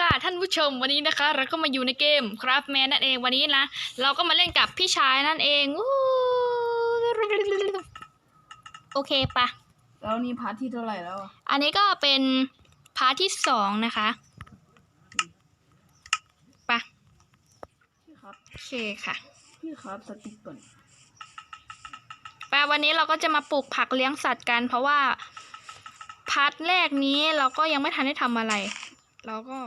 ค่ะ ท่านผู้ชมวันนี้นะคะ เราก็มาอยู่ในเกม Craftman นั่นเองวันนี้นะ เราก็มาเล่นกับพี่ชายนั่นเองวู้โอเคปะแล้วนี่พาร์ทที่เท่าไหร่แล้วอะอันนี้ก็เป็นพาร์ทที่สองนะคะปะพี่ครับโอเคค่ะพี่ครับสติ๊กก่อนปะวันนี้เราก็จะมาปลูกผักเลี้ยงสัตว์กัน เพราะว่าพาร์ทแรกนี้เราก็ยังไม่ทันได้ทำอะไรเราก็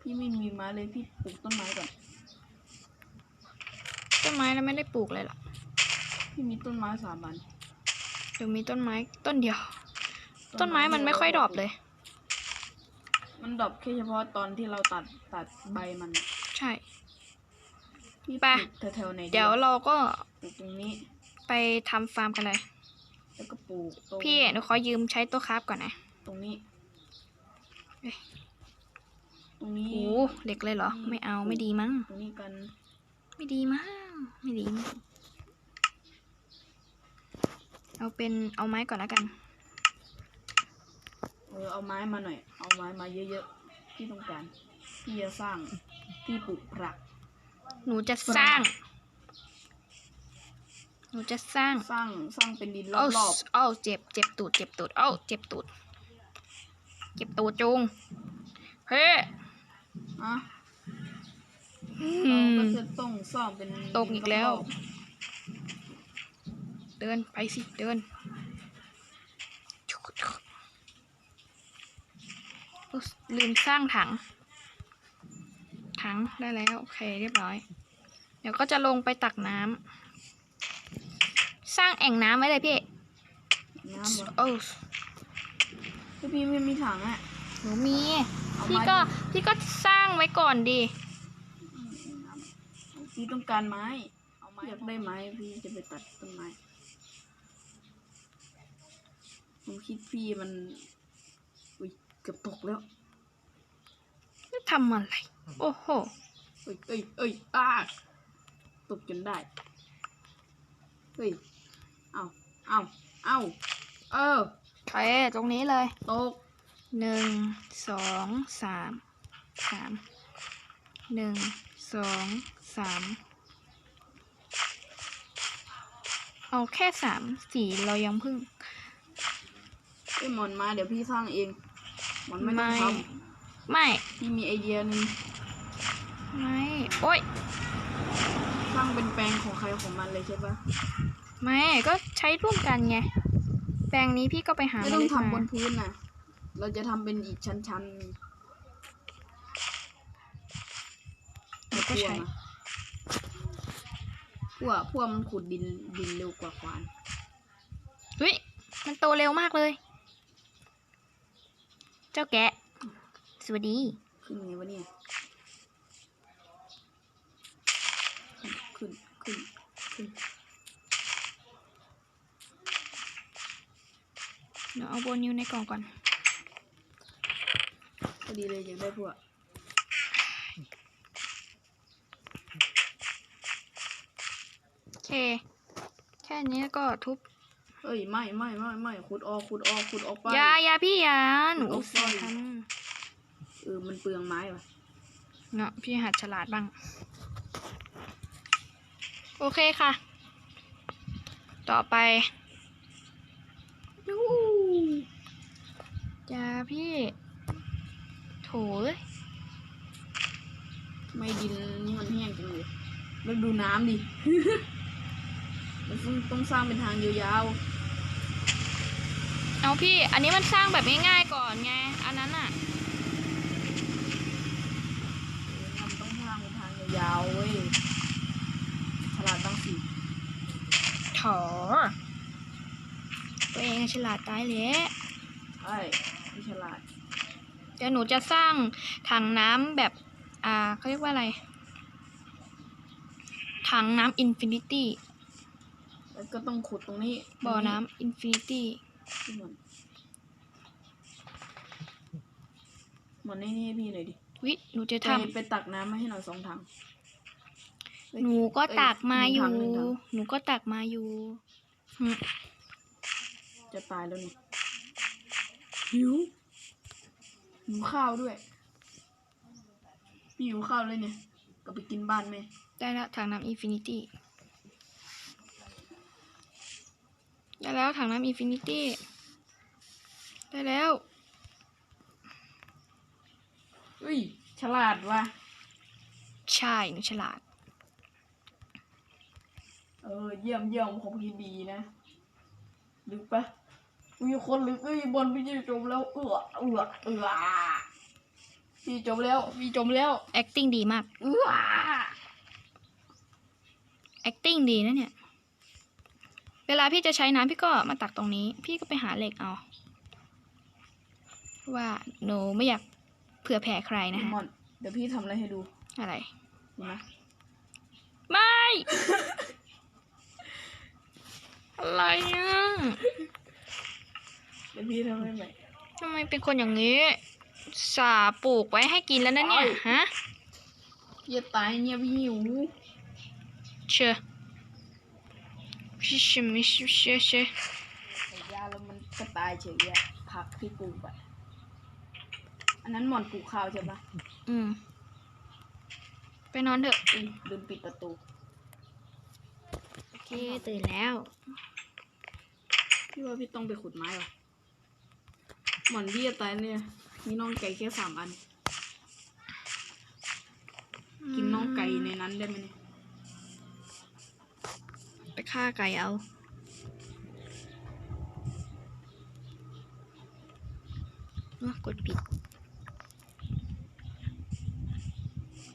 พี่ไม่มีไม้เลยพี่ปลูกต้นไม้ก่อนต้นไม้เราไม่ได้ปลูกเลยหรอกพี่มีต้นไม้สามอันเดี๋ยวมีต้นไม้ต้นเดียว ต้นไม้มันไม่ค่อยดรอปเลย มันดรอปแค่เฉพาะตอนที่เราตัดตัดใบมัน ใช่พี่ไปปลูกแถวๆไหนเดี๋ยวเราก็ปลูกตรงนี้ ไปทำฟาร์มกันเลย แล้วก็ปลูกตรงพี่หนูขอยืมใช้ตัวคราฟก่อนนะ ตรงนี้ เอ้ย ตรงนี้โอ้เหล็กเลยเหรอ ไม่เอาไม่ดีมั้ง ตรงนี้กัน ไม่ดีมั้ง ไม่ดีไม่ดีเอาเป็นเอาไม้ก่อนแล้วกัน เออเอาไม้มาหน่อย เอาไม้มาเยอะๆพี่ต้องการพี่จะสร้างพี่ปลูกผัก หนูจะสร้าง หนูจะสร้าง สร้างสร้างเป็นดินรเอ้าอบเอ้าเจ็บเจ็บตูดเจ็บตูดเอ้าเจ็บตูด เจ็บตูดจุงเฮ้ๆ อะอืเรามก็จะต้องสร้างเป็นตกอีกแล้วรบเดินไปสิ เดินอุ๊ยลืมสร้างถัง ถังได้แล้ว โอเค เรียบร้อย เดี๋ยวก็จะลงไปตักน้ำสร้างแอ่งน้ำไว้เลยพี่ๆน้ำเหรอโอ้ถ้าพี่ไม่มีถังอะหนูมี เอาพี่ไม้ก็พี่ก็สร้าง ไว้ก่อนดีอืมน้ำพี่ต้องการไม้ เอาไม้อยากได้ไม้พี่จะไปตัดต้นไม้ผมคิดพี่มันอุ้ยเกือบตกแล้วทำอะไร โอ้โหเอ้ยเอ้ยเอ้ยอ้าตกจนได้เฮ้ยเอาเอาเอาเออไปตรงนี้เลย ตกหนึ่งสองสาม สามหนึ่งสองสามเอาแค่สามสี่เรายังเพึ่งไอ้ยหมอนมาเดี๋ยวพี่สร้างเองหมอนไม่ต้องไม่ทไม่ำพี่มีไอเดียหนึงไม่โอ้ยสร้างเป็นแปลงของใครของมันเลยใช่ปะไม่ก็ใช้ร่วมกันไงแปลงนี้พี่ก็ไปหาไม่ต้องเล็ดทำบมานพื้นนะเราจะทำเป็นอีกชั้นๆ ก็ใช้พวกพวกมันขุดดินดินเร็วกว่าควานเฮ้ยมันโตเร็วมากเลย เจ้าแกะ สวัสดี ขึ้นไงวะเนี่ย ขึ้นขึ้นขึ้นเดี๋ยวเอาโบนิวในกล่องก่อนพอดีเลยอยากได้พวก โอ เค แค่นี้ก็ทุบเอ้ยไม่ไม่ไม่ไม่ขุดออกขุดออกขุดออกไปอยาอยาพี่อยาหนูเอาอุตส่าห์ไฟทเออมันเปลืองไม้ว่ะำเนาะพี่หัดฉลาดบ้าง โอเคค่ะ ต่อไปยูอยาพี่ โถเอ้ยไม่ดินนี่มันแห้งจังเลยแล้วดูน้ำดิมัน ต้องต้องสร้างเป็นทางยาวเอาพี่ อันนี้มันสร้างแบบง่ายๆก่อนไง อันนั้นอะๆเออมันต้องสร้างเป็นทางยาวๆเว้ย ฉลาดต้องสิโถตัวเองฉลาดตายเลยใช่พี่ฉลาด เดี๋ยวหนูจะสร้างถังน้ำแบบ อ่าเขาเรียกว่าอะไร ถังน้ำอินฟินิตี้ แล้วก็ต้องขุดตรงนี้บ่อน้ำอินฟินิตี้ที่มันหมดนี่นี่ให้พี่หน่อยดิวิหนูจะไปทไปตักน้ำมาให้หน่อยสองถังเอ้ยำหนูก็ตักมาอยู่ หนึ่งถังหนึ่งถัง หนูก็ตักมาอยู่หึจะตายแล้วนี่หิวหิวข้าวด้วย พี่หิวข้าวเลยเนี่ยก็ไปกินบ้านแม่ได้แล้วถังน้ำอินฟินิตี้ ได้แล้วถังน้ำอินฟินิตี้ ได้แล้วเฮ้ย ฉลาดว่ะ ใช่หนูฉลาด เออ เยี่ยมเยี่ยมของพี่ดีนะ ลึกปะมีคนลึกเอ้ยบอลพี่จะจมแล้ว เอือเอือเอือพี่จมแล้ว พี่จมแล้ว acting ดีมาก เอือ acting ดีนะเนี่ย เวลาพี่จะใช้น้ำพี่ก็มาตักตรงนี้ พี่ก็ไปหาเหล็กเอา ว่าหนูไม่อยากเผื่อแผ่ใครนะฮะมอนเดี๋ยวพี่ทำอะไรให้ดูอะไรเห็นไหมไม่ อะไรอะเดี๋ยวพี่ทำให้ใหม่ทำไมเป็นคนอย่างนี้ สาปลูกไว้ให้กินแล้วนะเนี่ยเอ้ยฮะพี่จะตายเนี่ยพี่หิวเชื่อ พี่ชิมิชิเชื่อเชื่อใส่ยาแล้วมันก็ตายเฉยอะผักที่ปลูกไปอันนั้นหมอนปลูกข้าวใช่ปะอืม ไปนอนเถอะอุ้ยลืมปิดประตูโอเคตื่นแล้ว พี่ว่าพี่ต้องไปขุดไม้ว่ะหมอนพี่จะตายเนี่ย มีน้องไก่แค่สามอัน กินน้องไก่ในนั้นได้ไหมเนี่ยไป ฆ่าไก่เอาเอ้อกดผิด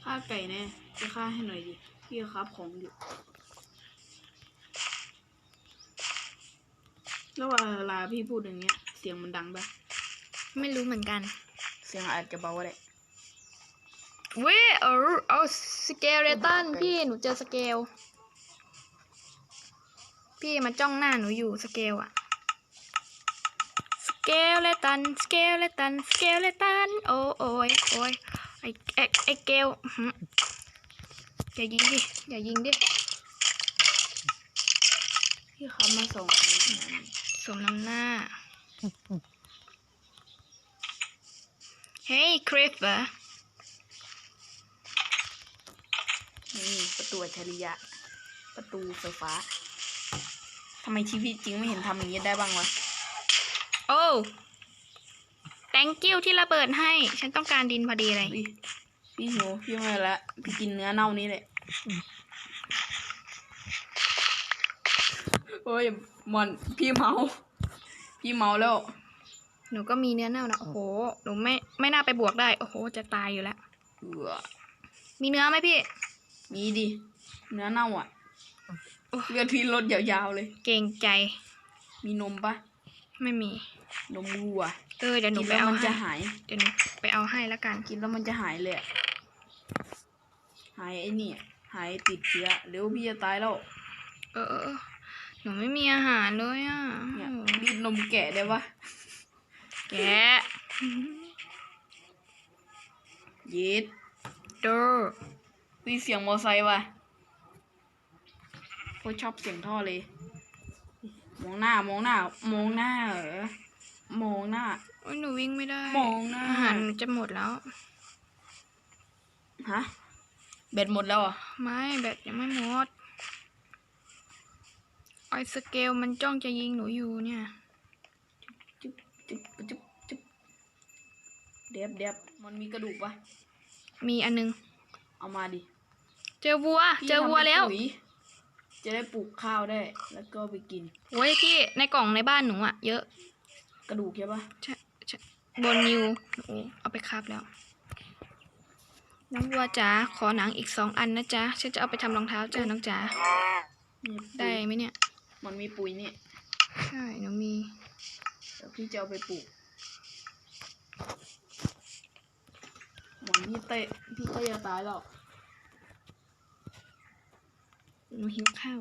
ฆ่าไก่แน่จะฆ่าให้หน่อยดิ พี่จะครับของอยู่ แล้วเวลาพี่พูดอย่างเงี้ย เสียงมันดังปะไม่รู้เหมือนกัน เสียงอาจจะเบาก็ได้เว้ยเอาเอาสเกลเลตันพี่ หนูเจอสเกล พี่มาจ้องหน้าหนูอยู่สเกลอะสเกลเลตันสเกลเลตันสเกลเลตันโอ้โอ้ยโอ้ยไอไอไอเกลอื้อหือย่ายิงดิอย่ายิงดิพี่ครับมาส่งอันนี้นะสมน้ำหน้าเฮ้ยคริฟเหรอนี่ประตูอัจฉริยะ ประตูไฟฟ้า ทำไมชีวิตจริงไม่เห็นทำอย่างนี้ได้บ้างวะ โอ้ thank you ที่ระเบิดให้ ฉันต้องการดินพอดีเลย พี่พี่หิวพี่ไม่ละ พี่กินเนื้อเน่านี้เลยโอ้ยมอนพี่เมา พี่เมาแล้ว หนูก็มีเนื้อเน่านะโอ้โห หนูไม่ไม่น่าไปบวกได้ โอ้โห จะตายอยู่แล้ว เอือมีเนื้อไหมพี่ มีดิ เนื้อเน่าอะโอ้ เลือดพี่ลดยาวๆเลย เกรงใจ มีนมปะไม่มี นมวัวเออเดี๋ยวหนูกินไปแล้วเอามันให้จะหาย เดี๋ยวหนูไปเอาให้แล้วกัน กินแล้วมันจะหายเลยอะหายไอ้นี่หายติดเชื้อเร็วพี่จะตายแล้ว เออเออเออหนูไม่มีอาหารเลยอะเนี่ยโอ้โหรีดนมแกะได้ปะแกะเย็ดเด้อมีเสียงมอไซค์ว่ะโคตรชอบเสียงท่อเลย มองหน้ามองหน้ามองหน้าเหรอมองหน้า โอ้ยหนูวิ่งไม่ได้มองหน้า อาหารหนูจะหมดแล้ว ฮะแบตหมดแล้วอะไม่แบตยังไม่หมดไอสเกลมันจ้องจะยิงหนูอยู่เนี่ย จุ๊บจุ๊บจุ๊บจุ๊บเด็บเด็บมันมีกระดูกปะมีอันนึงเอามาดิ เจอวัวพี่เจอวัวทำเป็นแล้วปุ๋ย จะได้ปลูกข้าวได้ แล้วก็ไปกิน โอ้ยพี่ในกล่องในบ้านหนูอะเยอะกระดูกใช่ปะใช่ใช่บนนิวโอ้เอาไปคาบแล้ว น้องวัวจ๋าขอหนังอีกสองอันนะจ๊ะฉันจะเอาไปทำรองเท้าจ้าน้องจ๋านี่ปุ๋ยได้ไหมเนี่ย มันมีปุ๋ยนี่ใช่หนูมีเดี๋ยวพี่จะเอาไปปลูกหมอนพี่เตะพี่ก็จะตายแล้ว หนูหิวข้าว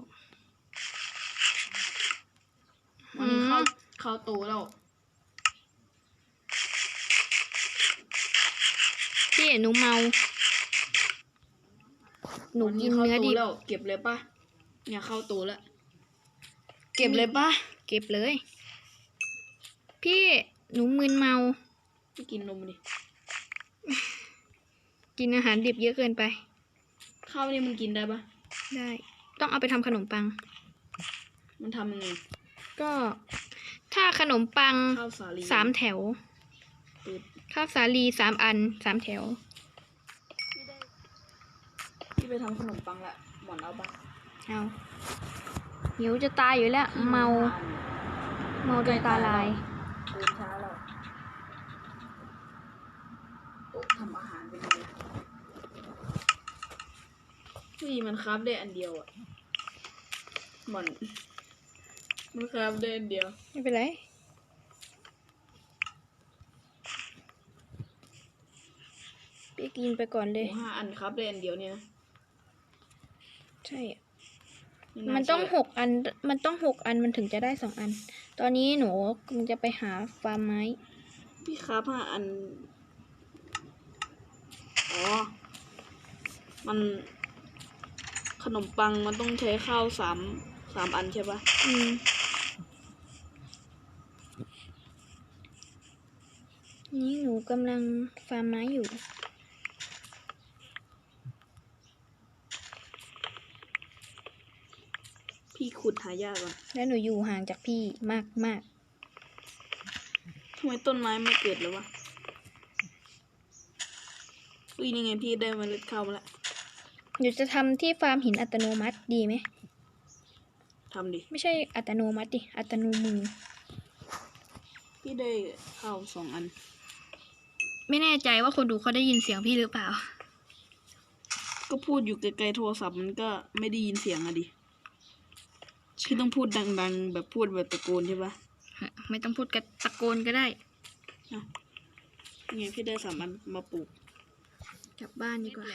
วันนี้เข้าอืมเข้าโตแล้วพี่หนูเมา หนูวักินข้าเนื้อโตดิบแล้วเก็บเลยปะเนี่ยเข้าโตแล้วเก็บเลยปะเก็บเลย พี่หนูมึนเมาไม่กินนมดิ กินอาหารดิบเยอะเกินไป ข้าวนี่มันกินได้ปะได้ ต้องเอาไปทำขนมปัง มันทำยังไงก็ถ้าขนมปังข้าวสาลีสามแถวตืดข้าวสาลีสามอันสามแถวพี่ไปทำขนมปังละหมอนเอาปะเอาหิวจะตายอยู่แล้ว เมา เมาจนตาลาย ตื่นเช้าแล้วโต๊ะทำอาหารเป็นไง พี่มันครับได้อันเดียวอะหมอนมันครับได้อันเดียว ไม่เป็นไร พี่กินไปก่อนเลยโอ้ห้าอันครับได้อันเดียวเนี่ยนะใช่อะไามันต้องเชื่หกอัน มันต้องหกอันมันถึงจะได้สองอัน ตอนนี้หนูกำลังจะไปหาฟาร์มไม้ พี่ครับห้าอัน อ๋อ มัน ขนมปังมันต้องใช้ข้าวสามสามอันใช่ปะอืมนี่หนูกำลังฟาร์มไม้อยู่ พี่ขุดหายากก่อนแล้วหนูอยู่ห่างจากพี่มากมากทำไมต้นไม้ไม่เกิดเลยวะอุ้ยนี่ไงพี่ได้เมล็ดข้าวมาแล้ว หนูจะทำที่ฟาร์มหินอัตโนมัติดีไหม ทำดิ ไม่ใช่อัตโนมัติดิ อัตโนมือ พี่ได้ข้าวสองอัน ไม่แน่ใจว่าคนดูเขาได้ยินเสียงพี่หรือเปล่า ก็พูดอยู่ไกลๆโทรศัพท์มันก็ไม่ได้ยินเสียงอะดิพี่ต้องพูดดังๆ แบบพูดแบบตะโกนใช่ปะไม่ต้องพูดกระตะโกนก็ได้นี่ไงพี่ได้สามอันมาปลูก กลับบ้านดีกว่า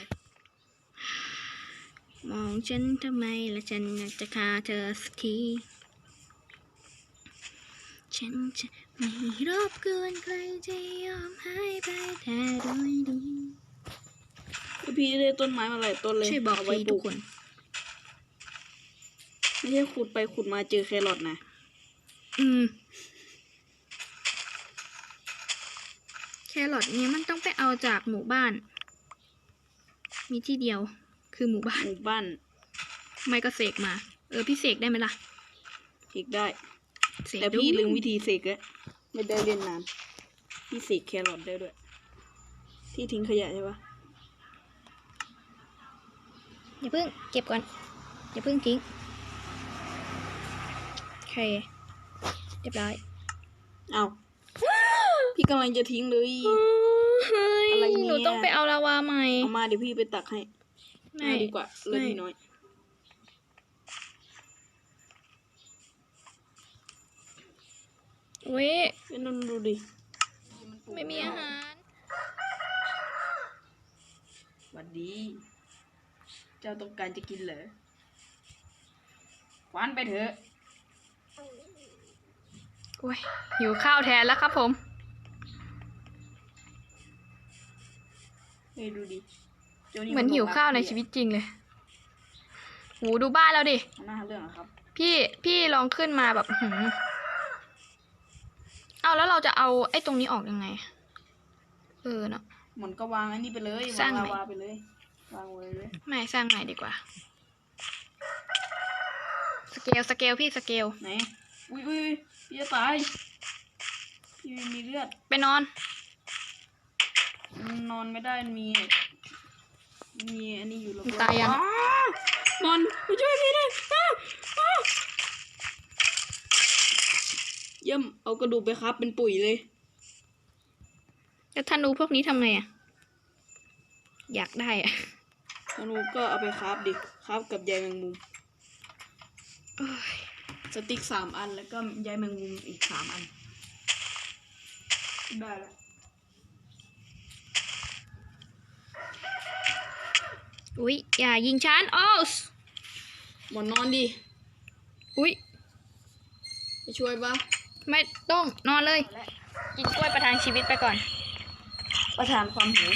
มองฉันทำไมและฉันอยากจะฆ่าเธอสักทีฉันจะไม่รบกวนใครจะยอมให้ไปแต่โดยดีคือพี่ได้ต้นไม้มาหลายต้นเลยช่วยบอกเาไว้ทีปทุลูกคน ไม่ใช่ขุดไปขุดมาเจอแครอทนะ อืม แครอทเนี่ยมันต้องไปเอาจากหมู่บ้าน มีที่เดียว คือหมู่บ้าน หมู่บ้าน ไม่ก็เสกมา เออพี่เสกได้ไหมล่ะอีกได้ เสกแต่พี่ดูลืมวิธีเสกแล้วไม่ได้เรียนนาน พี่เสกแครอทได้ด้วย ที่ทิ้งขยะใช่ปะอย่าเพิ่งเก็บก่อน อย่าเพิ่งทิ้ง โอเค เรียบร้อย เอาพี่กำลังจะทิ้งเลยเฮ้ยอะไรเนี่ย หนูต้องไปเอาลาวาใหม่ เอามาเดี๋ยวพี่ไปตักให้ ไม่ง่ายดีกว่าเรื่องไม่พี่น้อยเว้ยไม่นนดูดิ ไม่มีอาหารหวัดดี เจ้าต้องการจะกินเหรอคว้านไปเถอะโอ้ยหิวข้าวแทนแล้วครับผมเฮ้ยดู ดิจ้เหมือนหิวข้าวในชีวิตจริงเลยหูดูบ้านเราดิเอาหน้าเรื่องอะครับ พี่พี่ลองขึ้นมาแบบหืมเอาแล้วเราจะเอาไอ้ตรงนี้ออกยังไง เออเนาะ เหมือนก็วางอันนี้ไปเลยสวาร้างงลาไหนวาไปเลยวางไว้เลย ไม่สร้างใหม่ดีกว่า สเกลสเกลพี่สเกล ไหน อุ้ยอุ้ยอุ้ยพี่จะตาย พี่ไม่มีเลือด ไปนอนมันนอนไม่ได้มัน มีมันมีอันนี้อยู่แล้วมันตายยังนอนมาช่วยพี่ด้วยอ้าอ้าเยี่ยมเอากระดูกไปครับ เป็นปุ๋ยเลย แล้วธนูพวกนี้ทำไงอะ อยากได้อะ ธนูก็เอาไปครับดิครับกับใยแมงมุม โอ้ยสติ๊กสามอันแล้วก็ใยแมงมุมอีกสามอัน ได้แล้ว อุ๊ย อย่ายิงฉันโอ้สหมอนนอนดิอุ๊ยไปช่วยปะไม่ต้องนอนเลย กินกล้วยประทังชีวิตไปก่อน ประทานความหิว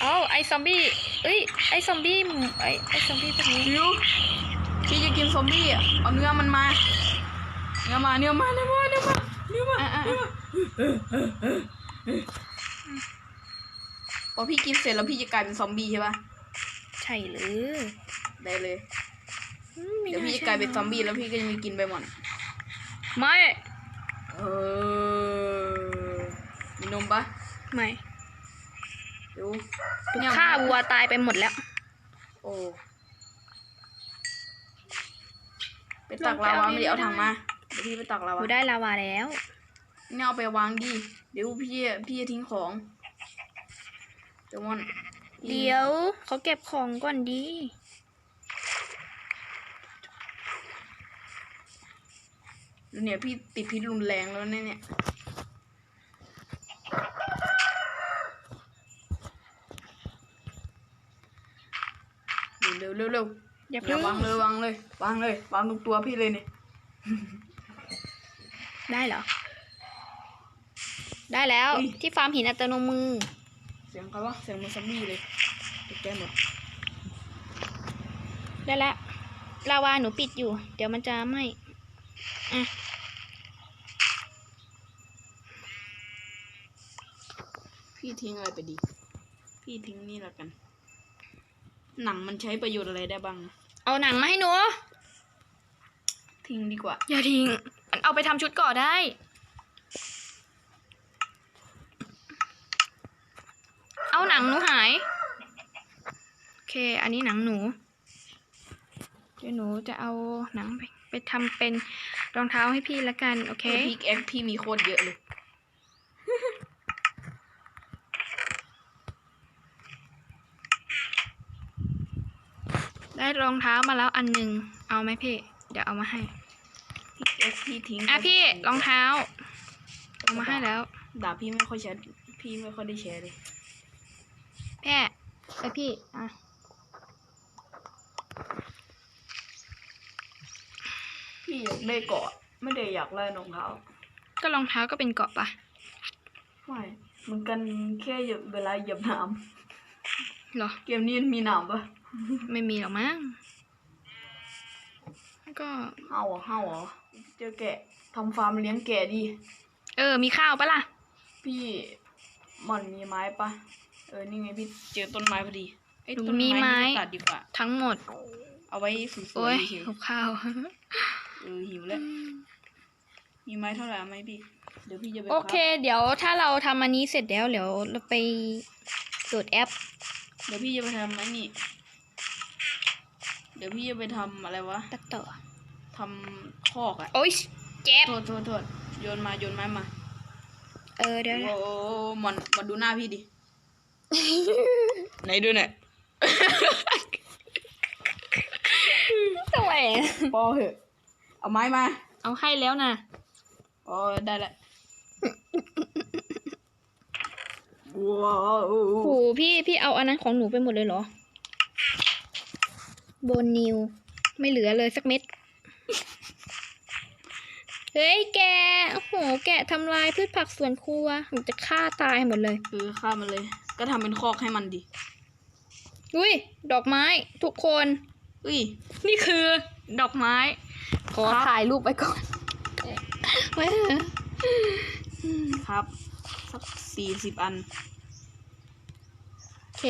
เอาไอ้ซอมบี้เอ้ย ไอ้ซอมบี้หมูไอ้ไอ้ซอมบี้พวกนี้หิวพี่จะกินซอมบี้อะเอาเนื้อมันมา เนื้อมา เนื้อมา เนื้อมา เนื้อมา เนื้อมาอะอะเนื้ออะมาพอพี่กินเสร็จแล้วพี่จะกลายเป็นซอมบี้ใช่ปะ ใช่หรือ ได้เลยอืมไม่เดี๋ยวพี่น่จะกลายเป็นซอมบี้แล้วพี่ก็จะมีกินไปหมดไม่เออมีนมปะไม่ดูฆ่าวัวตายไปหมดแล้ว โอ้ไปตักลาวาไม่ได้เอาถังมาเดี๋ยวพี่ไปตักลาหวานูได้ลาวาแล้วนี่เอาไปวางดิเดี๋ยวพี่พี่จะทิ้งของเดี๋ยวมัน เดี๋ยวเขาเก็บของก่อนดีเนี่ยพี่ติดพิษรุนแรงแล้วเนี่ยเนี่ยเร็วเร็วเร็วอย่าอเพิ่ย่างวางเลยวางเลยวางเลยวางตรงตัวพี่เลยเนี่ยได้เหรอ ได้แล้วที่ฟาร์มหินอัตโนมือเสียงเขาวะเสียงมันซัมบี้เลยตกใจหมดได้แล้วลาวาหนูปิดอยู่ เดี๋ยวมันจะไหมอะพี่ทิ้งอะไรไปดี พี่ทิ้งนี่ละกัน หนังมันใช้ประโยชน์อะไรได้บ้าง เอาหนังมาให้หนู ทิ้งดีกว่า อย่าทิ้งมันเอาไปทำชุดก่อได้ เอาหนังหนูหาย โอเค อันนี้หนังหนู เดี๋ยวหนูจะเอาหนังไปไปทำเป็นรองเท้าให้พี่ละกัน โอเคพิกแอคพี่มีโคตรเยอะเลย ได้รองเท้ามาแล้วอันหนึ่งเอาไหมพี่ เดี๋ยวเอามาให้พิกแอคพี่ทิ้งอะพี่รองเท้า เอามาให้แล้ว ดาบพี่ไม่ค่อยใช้พี่ไม่ค่อยได้แชร์เลย แพ่ไอพี่ อะพี่อยากได้เกาะไม่ได้อยากได้รองเท้าก็รองเท้าก็เป็นเกราะปะไม่เหมือนกันแค่เหยียบเวลาเหยียบน้เหรอำเกมนี้มีน้ำปะไม่มีหรอกมั้งก็ เห่าเหรอเห่าเหรอเจอแกะทำฟาร์มเลี้ยงแกะดี เออ มีข้าวปะล่ะ พี่หม่อนมีไม้ปะ เออ นี่ไงพี่เจอต้นไม้พอดีไอ้ยหนูต้นมีไม้ ไม้นี่ตัดดีกว่า ทั้งหมด เอาไว้สโอ้วยยๆเฉยหิวข้าวๆเออหิวแล้ว มีไม้เท่าไหร่เอาไหมพี่ เดี๋ยวพี่จะไปโอเคเดี๋ยวถ้าเราทำอันนี้เสร็จแล้ว เดี๋ยวเราไปโหลดแอป เดี๋ยวพี่จะไปทำไอ้นี่ เดี๋ยวพี่จะไปทำอะไรวะตัดต่อ ทำคอกอะโอ้ยเจ็บ โทษโทษโทษโยนมาโยนไม้มาเออเดี๋ยวโอ้โหมันมาดูหน้าพี่ดิ ไหนดูหน่อยทำไมพอเหอะ เอาไม้มา เอาให้แล้วนะอ๋อได้ละว้าวโหพี่พี่เอาอันนั้นของหนูไปหมดเลยเหรอ โบนนิว ไม่เหลือเลยสักเม็ด เฮ้ยแก โอ้โห แกะทำลายพืชผักสวนครัวหนูจะฆ่าตายหมดเลยคือฆ่ามันเลย ก็ทำเป็นคอกให้มันดิอุ้ย ดอกไม้ทุกคน อุ้ย นี่คือดอกไม้ขอครับถ่ายรูปไปก่อนไม่ครับ สักสี่สิบอัน โอเค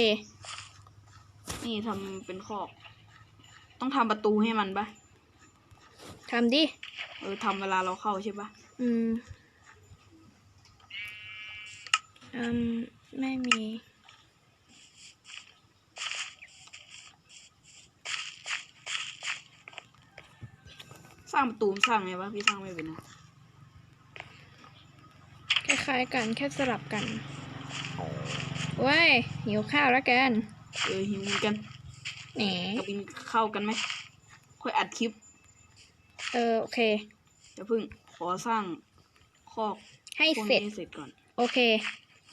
นี่ทำเป็นคอก ต้องทำประตูให้มันปะทำดิ เออทำเวลาเราเข้าใช่ปะอืม อืม ไม่มี สร้างประตูมันสร้างไงวะพี่สร้างไม่เป็นนะคล้ายๆกันแค่สลับกันเว้ยหิวข้าวแล้วกัน เออหิวเหมือนกันแหนกับกินข้าวกันไหมค่อยอัดคลิป เออโอเคเดี๋ยวเพิ่งขอสร้างคอกให้พวกเสร็จนี้เสร็จก่อน โอเค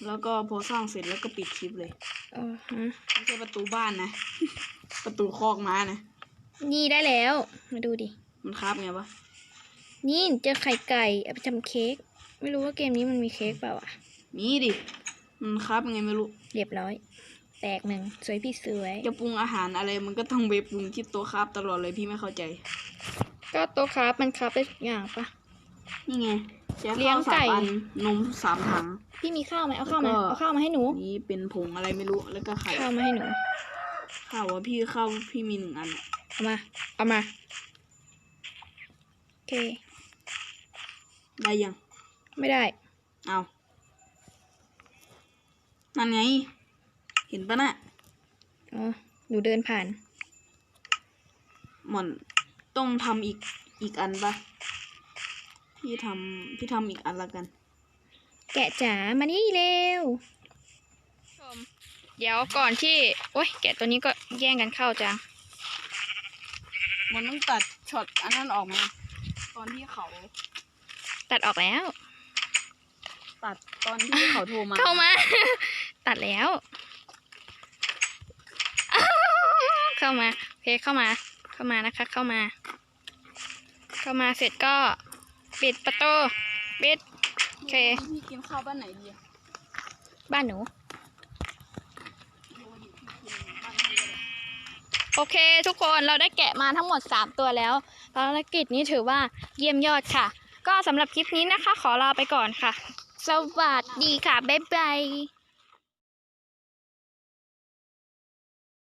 แล้วก็พอสร้างเสร็จแล้วก็ปิดคลิปเลยเออฮะไม่ใช่ประตูบ้านนะ ประตูคอกม้านะ นี่ได้แล้ว มาดูดิ มันคราบไงวะ นี่เจอไข่ไก่เอาไปทำเค้ก ไม่รู้ว่าเกมนี้มันมีเค้กเปล่าอะ มีดิ มันคราบยังไงไม่รู้ เรียบร้อย แตกหนึ่งสวยพี่สวย จะปรุงอาหารอะไรมันก็ต้องไปปรุงที่ตัวคราบตลอดเลยพี่ไม่เข้าใจ ก็โต๊ะครับมันครับได้ทุกอย่างปะ นี่ไงจะเลี้ยงไก่ ข้าวสามอันนมสามถัง พี่มีข้าวไหมเอาข้าวมาแล้วก็ เอาข้าวมาให้หนูนี่เป็นผงอะไรไม่รู้แล้วก็ไข่ข้าวมาให้หนูข้าวว่าพี่ข้าวพี่มีหนึ่งอันอะเอามาเอามาโอเค ได้ยังไม่ได้ เอานั่นไง เห็นปะน่ะอ๋อหนูเดินผ่าน หมอนต้องทำอีกอีกอันปะ พี่ทำพี่ทำอีกอันละกัน แกะจ๋ามานี่เร็วเดี๋ยวก่อนที่โอ๊ยแกะตัวนี้ก็แย่งกันเข้าจังมันต้องตัดช็อตอันนั้นออกมา ตอนที่เขาตัดออกแล้ว ตัดตอนที่เขาโทรมาเข้ามา ตัดแล้ว เข้ามาโอเคเข้ามา เข้ามานะคะ เข้ามา เข้ามาเสร็จก็ ปิดประตู ปิด โอเค พี่กินข้าวบ้านไหนดีอะบ้านหนู โอเค ทุกคนเราได้แกะมาทั้งหมด 3 ตัวแล้วภารกิจนี้ถือว่าเยี่ยมยอดค่ะ ก็สำหรับคลิปนี้นะคะ ขอลาไปก่อนค่ะ สวัสดีค่ะ บ๊ายบาย